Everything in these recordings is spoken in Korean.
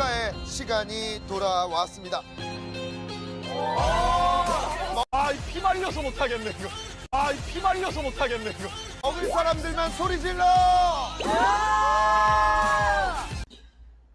평가의 시간이 돌아왔습니다. 아, 이 피 말려서 못하겠네, 이거. 아, 이 피 말려서 못하겠네, 이거. 먹을 사람들만 소리 질러!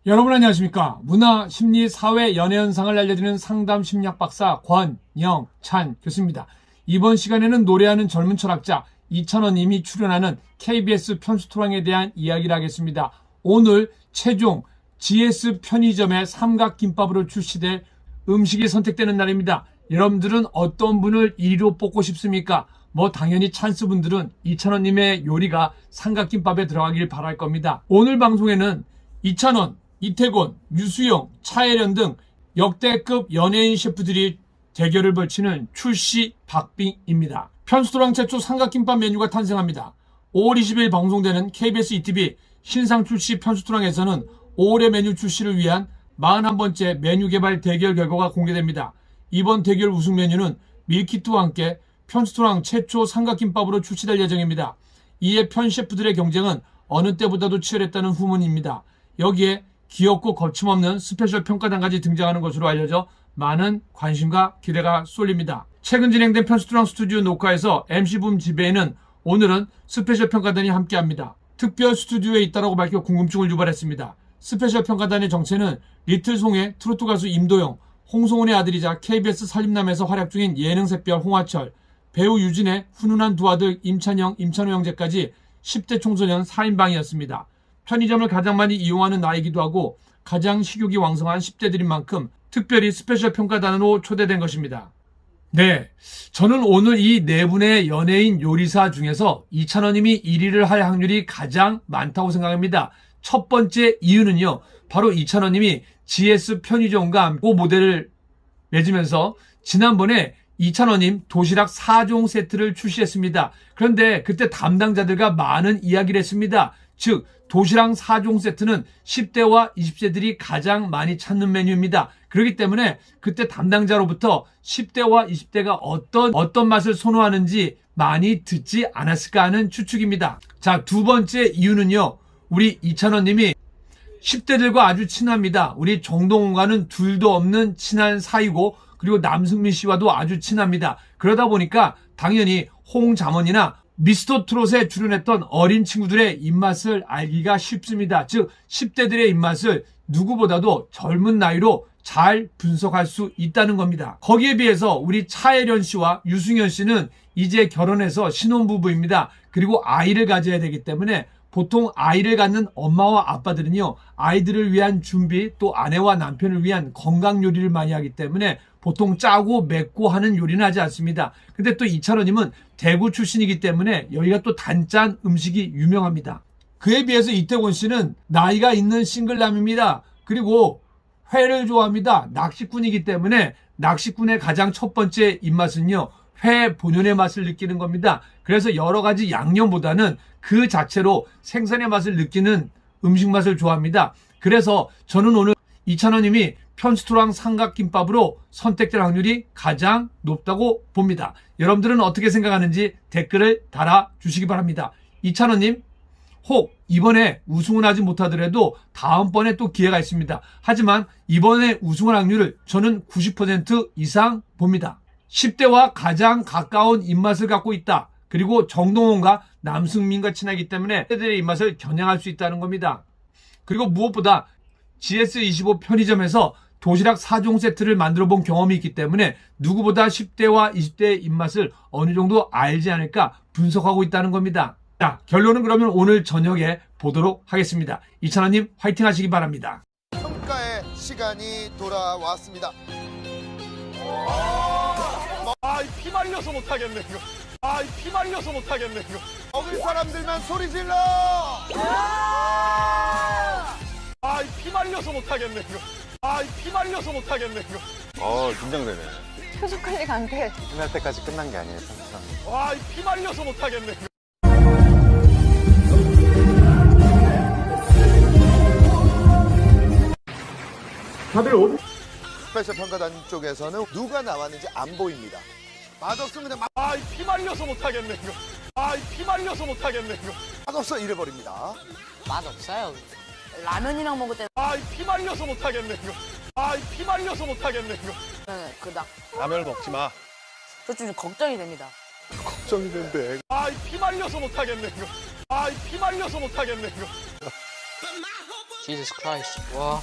여러분 안녕하십니까 문화 심리 사회 연애 현상을 알려드리는 상담 심리학 박사 권영찬 교수입니다 이번 시간에는 노래하는 젊은 철학자 이찬원님이 출연하는 KBS 편수토랑에 대한 이야기를 하겠습니다 오늘 최종 GS 편의점의 삼각김밥으로 출시될 음식이 선택되는 날입니다 여러분들은 어떤 분을 1위로 뽑고 싶습니까? 뭐 당연히 찬스 분들은 이찬원님의 요리가 삼각김밥에 들어가길 바랄 겁니다. 오늘 방송에는 이찬원, 이태곤, 유수영, 차혜련 등 역대급 연예인 셰프들이 대결을 벌치는 출시 박빙입니다. 편수도랑 최초 삼각김밥 메뉴가 탄생합니다. 5월 20일 방송되는 KBS ETV 신상 출시 편수토랑에서는 5월의 메뉴 출시를 위한 41번째 메뉴 개발 대결 결과가 공개됩니다. 이번 대결 우승 메뉴는 밀키트와 함께 편수토랑 최초 삼각김밥으로 출시될 예정입니다. 이에 편 셰프들의 경쟁은 어느 때보다도 치열했다는 후문입니다. 여기에 귀엽고 거침없는 스페셜 평가단까지 등장하는 것으로 알려져 많은 관심과 기대가 쏠립니다. 최근 진행된 편수토랑 스튜디오 녹화에서 MC붐 지배에는 오늘은 스페셜 평가단이 함께합니다. 특별 스튜디오에 있다라고 밝혀 궁금증을 유발했습니다. 스페셜 평가단의 정체는 리틀송의 트로트 가수 임도영, 홍성훈의 아들이자 KBS 살림남에서 활약 중인 예능 샛별 홍하철, 배우 유진의 훈훈한 두 아들 임찬영, 임찬호 형제까지 10대 청소년 4인방이었습니다. 편의점을 가장 많이 이용하는 나이기도 하고 가장 식욕이 왕성한 10대들인 만큼 특별히 스페셜 평가단으로 초대된 것입니다. 네. 저는 오늘 이 네 분의 연예인 요리사 중에서 이찬원님이 1위를 할 확률이 가장 많다고 생각합니다. 첫 번째 이유는요. 바로 이찬원님이 GS 편의점과 함께 모델을 맺으면서 지난번에 이찬원님 도시락 4종 세트를 출시했습니다. 그런데 그때 담당자들과 많은 이야기를 했습니다. 즉 도시락 4종 세트는 10대와 20대들이 가장 많이 찾는 메뉴입니다. 그렇기 때문에 그때 담당자로부터 10대와 20대가 어떤 어떤 맛을 선호하는지 많이 듣지 않았을까 하는 추측입니다. 자, 두 번째 이유는요. 우리 이찬원 님이 10대들과 아주 친합니다. 우리 정동원과는 둘도 없는 친한 사이고 그리고 남승민 씨와도 아주 친합니다. 그러다 보니까 당연히 홍자먼이나 미스터 트롯에 출연했던 어린 친구들의 입맛을 알기가 쉽습니다. 즉 10대들의 입맛을 누구보다도 젊은 나이로 잘 분석할 수 있다는 겁니다. 거기에 비해서 우리 차혜련 씨와 유승현 씨는 이제 결혼해서 신혼부부입니다. 그리고 아이를 가져야 되기 때문에 보통 아이를 갖는 엄마와 아빠들은요, 아이들을 위한 준비 또 아내와 남편을 위한 건강 요리를 많이 하기 때문에 보통 짜고 맵고 하는 요리는 하지 않습니다. 근데 또 이찬원님은 대구 출신이기 때문에 여기가 또 단짠 음식이 유명합니다. 그에 비해서 이태곤 씨는 나이가 있는 싱글남입니다. 그리고 회를 좋아합니다. 낚시꾼이기 때문에 낚시꾼의 가장 첫 번째 입맛은요. 회 본연의 맛을 느끼는 겁니다. 그래서 여러 가지 양념보다는 그 자체로 생선의 맛을 느끼는 음식 맛을 좋아합니다. 그래서 저는 오늘 이찬원님이 편스토랑 삼각김밥으로 선택될 확률이 가장 높다고 봅니다. 여러분들은 어떻게 생각하는지 댓글을 달아주시기 바랍니다. 이찬원님, 혹 이번에 우승을 하지 못하더라도 다음번에 또 기회가 있습니다. 하지만 이번에 우승할 확률을 저는 90% 이상 봅니다. 10대와 가장 가까운 입맛을 갖고 있다. 그리고 정동원과 남승민과 친하기 때문에 세대의 입맛을 겨냥할 수 있다는 겁니다. 그리고 무엇보다 GS25 편의점에서 도시락 4종 세트를 만들어 본 경험이 있기 때문에 누구보다 10대와 20대의 입맛을 어느 정도 알지 않을까 분석하고 있다는 겁니다. 자, 결론은 그러면 오늘 저녁에 보도록 하겠습니다. 이찬원님 화이팅 하시기 바랍니다. 평가의 시간이 돌아왔습니다. 아, 말려서 못하겠네, 이거. 아, 이피 말려서 못하겠네, 이거. 먹을 사람들만 소리 질러! 아, 이피 말려서 못하겠네, 이거. 아, 이피 말려서 못하겠네, 이거. 어 긴장되네. 표정 관리가 안 돼. 끝날 때까지 끝난 게 아니에요. 항상. 아, 이피 말려서 못하겠네, 이거. 스페셜 평가단 쪽에서는 누가 나왔는지 안 보입니다. 맛없으면 그냥 맛- 아, 이 피 말려서 못하겠네, 이거. 아, 이 피 말려서 못하겠네, 이거. 맛없어 이래버립니다. 맛없어요. 라면이랑 먹을 때는 아, 이 피 말려서 못하겠네, 이거. 아, 이 피 말려서 못하겠네, 이거. 그닥 라면을 먹지 마. 그좀 걱정이 됩니다. 걱정이 된대. 아, 이 피 말려서 못하겠네, 이거. 아, 이 피 말려서 못하겠네, 이거. Jesus Christ. 와.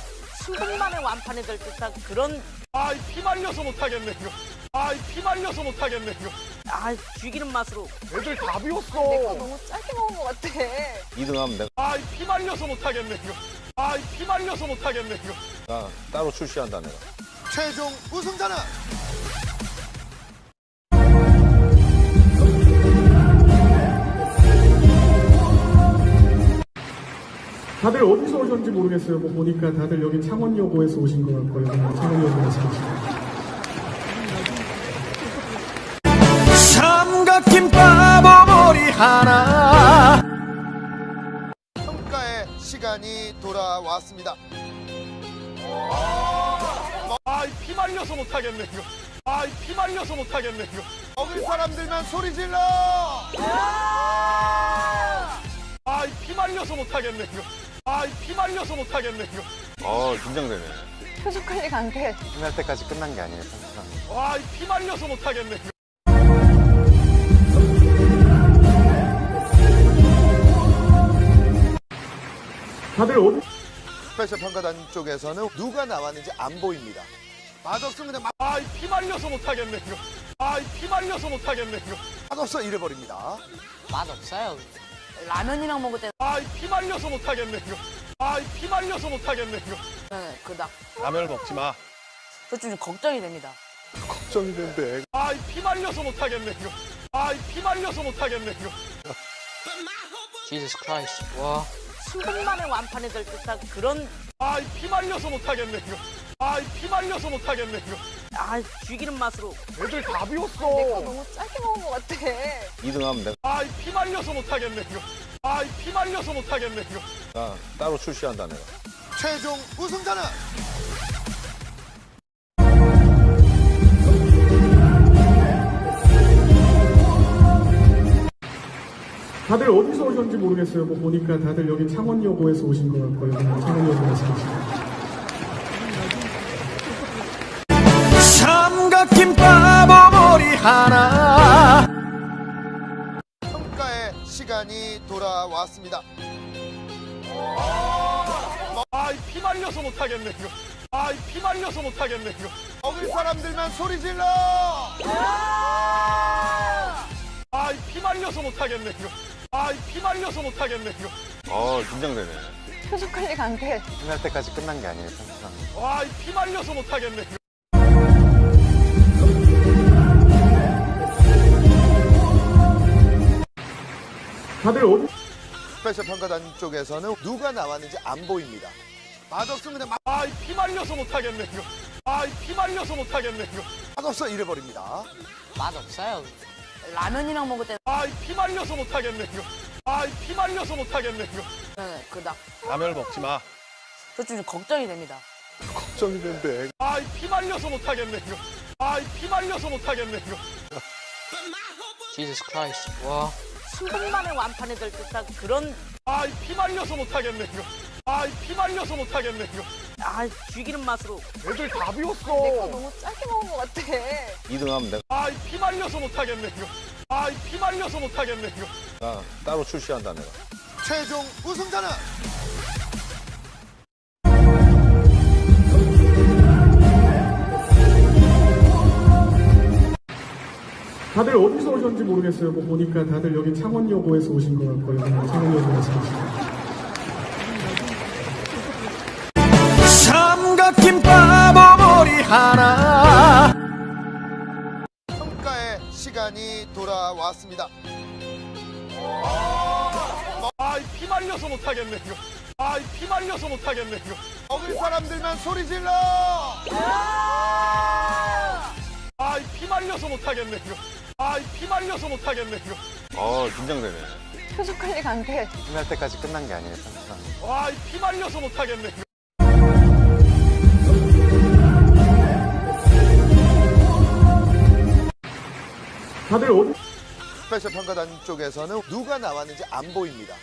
10분 만에 완판이 될 듯한 그런 아, 이 피 말려서 못하겠네, 이거. 아, 이피 말려서 못하겠네, 이거. 아 죽이는 맛으로 애들 다 비웠어. 내거 너무 짧게 먹은 것 같아. 2등 하면 내가 아, 이피 말려서 못하겠네, 이거. 아, 이피 말려서 못하겠네, 이거. 나 따로 출시한다 내가. 최종 우승자는 다들 어디서 오셨는지 모르겠어요. 뭐 보니까 다들 여기 창원여고에서 오신 것 같고요. 창원여고에서 오신 삼각김밥 하나 평가의 시간이 돌아왔습니다. 아, 이피 말려서 못하겠네, 이거. 아, 이피 말려서 못하겠네, 이거. 먹을 사람들만 소리 질러! 아, 이피 말려서 못하겠네, 이거. 아, 이피 말려서 못하겠네, 이거. 어 긴장되네. 표정 관리가 안 돼. 끝날 때까지 끝난 게 아니에요 항상. 와, 이피 말려서 못하겠네, 이거. 다들 어디 스페셜 평가단 쪽에서는 누가 나왔는지 안 보입니다. 맛없으면 그냥 아, 이피 말려서 못하겠네, 이거. 아, 이피 말려서 못하겠네, 이거. 맛없어 이래버립니다. 맛없어요. 라면이랑 먹을 때는 아, 이피 말려서 못하겠네, 이거. 아, 이피 말려서 못하겠네, 이거. 그닥 라면을 먹지 마. 그좀 걱정이 됩니다. 걱정이 된대. 아, 이피 말려서 못하겠네, 이거. 아, 이피 말려서 못하겠네, 이거. Jesus Christ. 와. 10분 만에 완판이 될 듯한 그런 아, 이피 말려서 못하겠네, 이거. 아, 이피 말려서 못하겠네, 이거. 아 죽이는 맛으로 애들 다 비웠어. 너무 짧게 먹은 것 같아. 2등하면 내가 아, 이피 말려서 못하겠네, 이거. 아, 이피 말려서 못하겠네, 이거. 나 따로 출시한다 내가. 최종 우승자는 다들 어디서 오셨는지 모르겠어요. 뭐 보니까 다들 여기 창원여고에서 오신 것 같고요. 창원여고에서 오신 것 같고요. 삼각김밥 머리 하나 평가의 시간이 돌아왔습니다. 아, 이 피 말려서 못하겠네, 이거. 아, 이 피 말려서 못하겠네, 이거. 먹을 사람들만 소리 질러! 아, 이 피 말려서 못하겠네, 이거. 아, 이피 말려서 못하겠네, 이거. 어 긴장되네. 표정 관리가 안 돼. 끝날 때까지 끝난 게 아니에요 항상. 와, 이피 말려서 못하겠네, 이거. 다들 어디 스페셜 평가단 쪽에서는 누가 나왔는지 안 보입니다. 맛없으면 그냥 아, 이피 말려서 못하겠네, 이거. 아, 이피 말려서 못하겠네, 이거. 맛없어 이래버립니다. 맛없어요. 라면이랑 먹을 때는 아, 이 피 말려서 못하겠네, 이거. 아, 이 피 말려서 못하겠네, 이거. 그닥 라면을 먹지 마. 그좀 걱정이 됩니다. 걱정이 된대. 아, 이 피 말려서 못하겠네, 이거. 아, 이 피 말려서 못하겠네, 이거. Jesus Christ. 와. 10분 만에 완판이 될 듯한 그런 아, 이 피 말려서 못하겠네, 이거. 아, 이 피 말려서 못하겠네, 이거. 아 죽이는 맛으로 애들 다 비웠어. 내거 너무 짧게 먹은 것 같아. 2등 하면 내가 아, 이 피 말려서 못하겠네, 이거. 아, 이 피 말려서 못하겠네, 이거. 나 따로 출시한다 내가. 최종 우승자는 다들 어디서 오셨는지 모르겠어요. 뭐 보니까 다들 여기 창원여고에서 오신 것 같고요. 창원여고에서 오신 것 같고요. 하나 평가의 시간이 돌아왔습니다. 아, 이피 말려서 못하겠네, 이거. 아, 이피 말려서 못하겠네, 이거. 먹을 사람들만 소리 질러! 아, 이피 말려서 못하겠네, 이거. 아, 이피 말려서 못하겠네, 이거. 어 긴장되네. 표정 관리가 안 돼. 끝날 때까지 끝난 게 아니에요 항상. 와, 이피 말려서 못하겠네, 이거. 다들 어디 스페셜 평가단 쪽에서는 누가 나왔는지 안 보입니다.